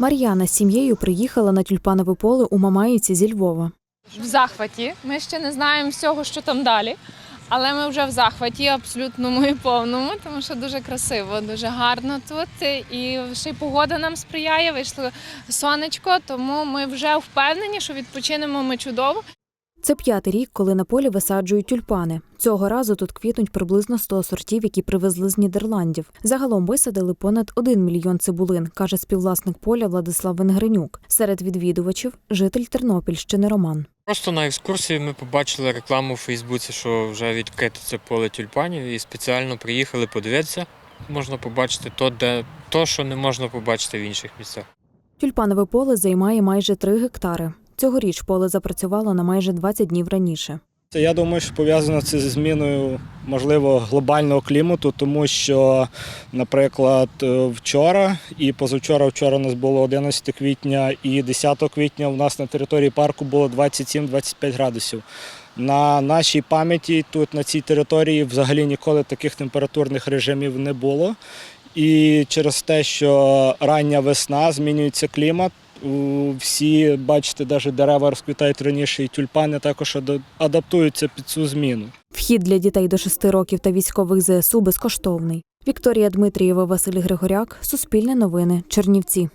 Мар'яна з сім'єю приїхала на тюльпанове поле у Мамаїці зі Львова. в захваті. Ми ще не знаємо всього, що там далі. Але ми вже в захваті абсолютному і повному, тому що дуже красиво, дуже гарно тут. І ще й погода нам сприяє, вийшло сонечко, тому ми вже впевнені, що відпочинемо ми чудово. Це п'ятий рік, коли на полі висаджують тюльпани. Цього разу тут квітнуть приблизно 100 сортів, які привезли з Нідерландів. Загалом висадили понад 1 мільйон цибулин, каже співвласник поля Владислав Венгренюк. Серед відвідувачів житель Тернопільщини Роман. Просто на екскурсії ми побачили рекламу у Фейсбуці, що вже відкрите це поле тюльпанів, і спеціально приїхали подивитися. Можна побачити то, де то, що не можна побачити в інших місцях. Тюльпанове поле займає майже 3 гектари. Цьогоріч поле запрацювало на майже 20 днів раніше. Я думаю, що пов'язано це зі зміною можливо глобального клімату, тому що, наприклад, е, вчора і позавчора, вчора у нас було 11 квітня і 10 квітня у нас на території парку було 27-25 градусів. На нашій пам'яті тут на цій території взагалі ніколи таких температурних режимів не було. І через те, що рання весна змінюється клімат, всі, бачите, навіть дерева розквітають раніше, і тюльпани також адаптуються під цю зміну. Вхід для дітей до 6 років та військових ЗСУ безкоштовний. Вікторія Дмитрієва, Василь Григоряк, Суспільне новини, Чернівці.